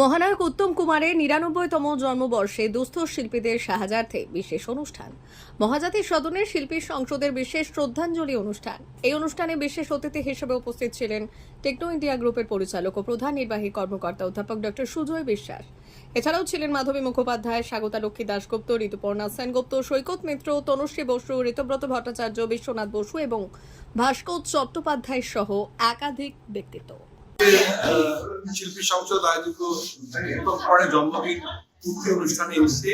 মহানায়ক উত্তম কুমারের নিরানব্বইতম জন্মবর্ষে দুস্থ শিল্পীদের সাহায্যার্থে বিশেষ অনুষ্ঠান। মহাজাতি সদনের শিল্পী সংসদের বিশেষ শ্রদ্ধাঞ্জলি অনুষ্ঠান। এই অনুষ্ঠানে বিশেষ অতিথি হিসেবে উপস্থিত ছিলেন টেকনো ইন্ডিয়া গ্রুপের পরিচালক ও প্রধান নির্বাহী কর্মকর্তা অধ্যাপক ডক্টর সুজয় বিশ্বাস। এছাড়াও ছিলেন মাধবী মুখোপাধ্যায়, স্বাগতা লক্ষ্মী দাশগুপ্ত, ঋতুপর্ণা সেনগুপ্ত, সৈকত মিত্র, তনুশ্রী বসু, ঋতব্রত ভট্টাচার্য, বিশ্বনাথ বসু এবং ভাস্কর চট্টোপাধ্যায় সহ একাধিক ব্যক্তিত্ব। শিল্পী সংসদ আয়োজিত উত্তম জন্মদিন পূর্তি অনুষ্ঠানে এসে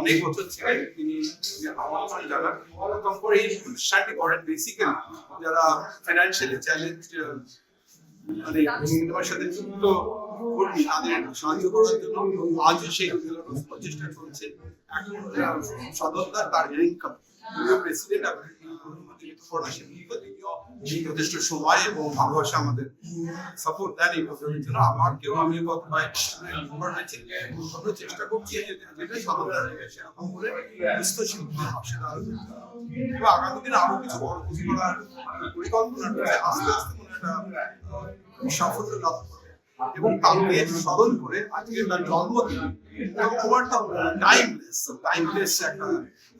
অনেক বছর ছিলেন তিনি আমন্ত্রণ জানান উত্তম কুমার এই অনুষ্ঠানটি করেন বেসিক্যালি যারা ফাইন্যান্সিয়ালি চ্যালেঞ্জ মানে সিনেমার সাথে যুক্ত কর্মী, তাদের সাহায্য করার জন্য আজও সেই প্রচেষ্টা চলছে। এখন সদস্যতা তার ইনকাম প্রিয় যথেষ্ট সময় এবং ভালোবাসা আমাদের? সাপোর্ট দেন জন্য আমাকেও আমি আমরা চেষ্টা করছি যেটা দাঁড়ানো এবং আগামী দিনে আরও কিছু বড় কিছু করার পরিকল্পনা রয়েছে। আস্তে আস্তে মনে একটা সাফল্য লাভ এবং স্মরণ করে আজকে তার জন্মদিন টাইমলেস টাইমলেস একটা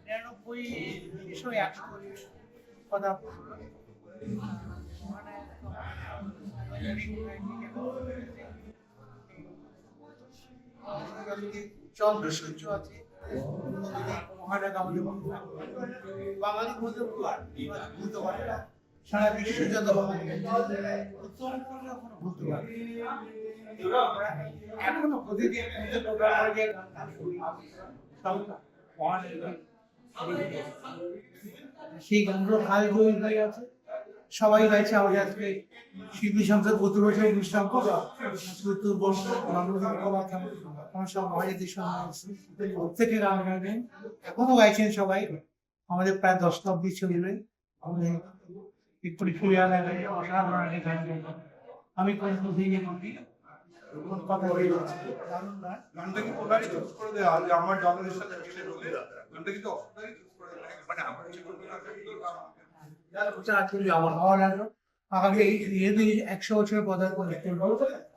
নিরানব্বই চন্দ্র সূর্য আছে আমাদের ভুলতে পারে না সারা বিশ্ব যত বাঙালি ভুলতে পারে এখনও গান সেই গানগুলো কাল হয়ে আছে সবাই গাইছে আজকে শিল্পী সংসদ প্রতি বছর অনুষ্ঠান করে প্রত্যেকে গান গাইবেন এখনও গাইছেন সবাই। আমাদের প্রায় দশটা অব্দি চলবে আমাদের একটু গান আমি কোন করি গানটা কি ওনারই চুজ করে দেওয়া যে আমার সাথে মিলে রোলে গানটা কিন্তু অসুবিধাই চুজ করে দেওয়া মানে আমার যদি একশো বছরের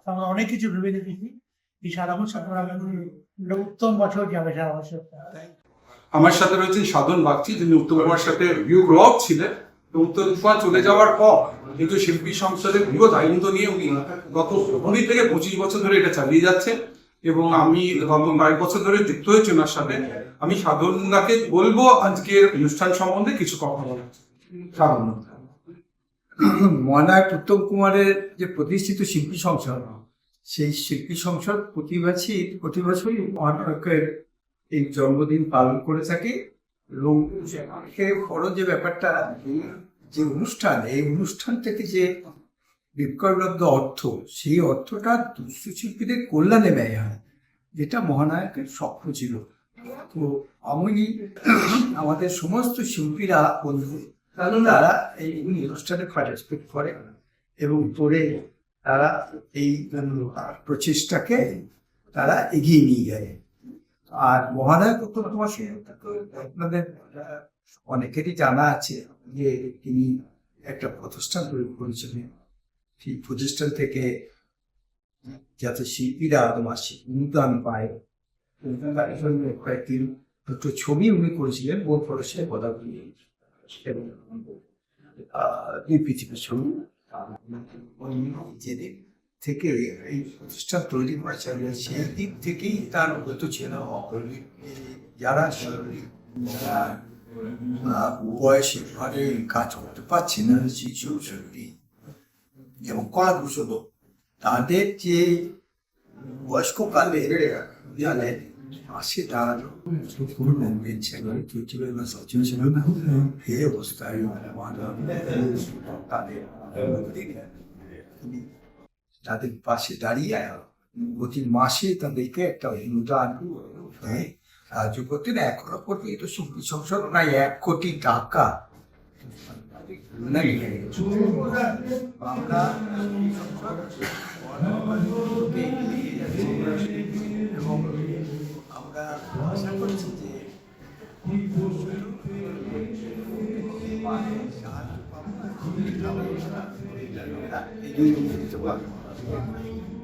আমরা অনেক কিছু ভেবে দেখেছি। এই সারা বছর উত্তম বছর যাবে সারা বছর? আমার সাথে রয়েছেন সাধন বাগচি যিনি উত্তম কুমার সাথে গ্রো ছিলেন। তো উত্তম কুমার চলে যাওয়ার পর কিন্তু শিল্পী সংসদের বৃহৎ দায়িত্ব নিয়ে উনি গত কুড়ি থেকে পঁচিশ বছর ধরে এটা চালিয়ে যাচ্ছেন এবং আমি গত কয়েক বছর ধরে যুক্ত হয়েছি ওনার সাথে। আমি সাধনাকে বলব আজকের অনুষ্ঠান সম্বন্ধে কিছু কথা বলার। সাধন। মহানায়ক উত্তম কুমারের যে প্রতিষ্ঠিত শিল্পী সংসদ, সেই শিল্পী সংসদ প্রতি বছরই প্রতি বছরই মহানায়কের এই জন্মদিন পালন করে থাকে। এর বড় যে ব্যাপারটা যে অনুষ্ঠান, এই অনুষ্ঠান থেকে যে বিক্রয়লব্ধ অর্থ, সেই অর্থটা দুস্থ শিল্পীদের কল্যাণে ব্যয় হয়, যেটা মহানায়কের স্বপ্ন ছিল। তো আমি, আমাদের সমস্ত শিল্পীরা, বন্ধু, তারা এই অনুষ্ঠানে পার্টিসিপেট করে এবং করে তারা এই প্রচেষ্টাকে তারা এগিয়ে নিয়ে যায়। আর মহাদায়ক তো আপনাদের অনেকেরই জানা আছে যে তিনি একটা প্রতিষ্ঠান তৈরি করেছিলেন। সেই প্রতিষ্ঠান থেকে যাতে শিল্পীরা মাসিক অনুদান পায় কয়েকদিন দুটো ছবি উনি করেছিলেন বোন ফরসের পদাগুলি এবং দুই পৃথিবীর ছবি। যে দেখবেন থেকে এই প্রতিষ্ঠা তৈরি করেছে সেই দিক থেকেই তার অবগত ছিল যারা বয়সে ঘরে কাজ করতে পারছে না শিশু শরীর এবং কলা কুশল তাদের যে বয়স্ককালে বিয়ালে আসে তার এই অবস্থায় তাদের তাদের পাশে দাঁড়িয়ে প্রতি মাসে তাদেরকে একটা অনুদান সাহায্য করতেন এখনও পর্যন্ত সুখী এক কোটি টাকা আমরা আশা করছি যে এই দুই Amen.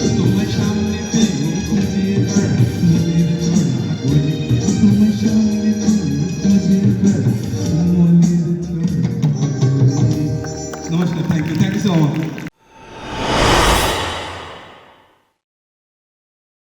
so much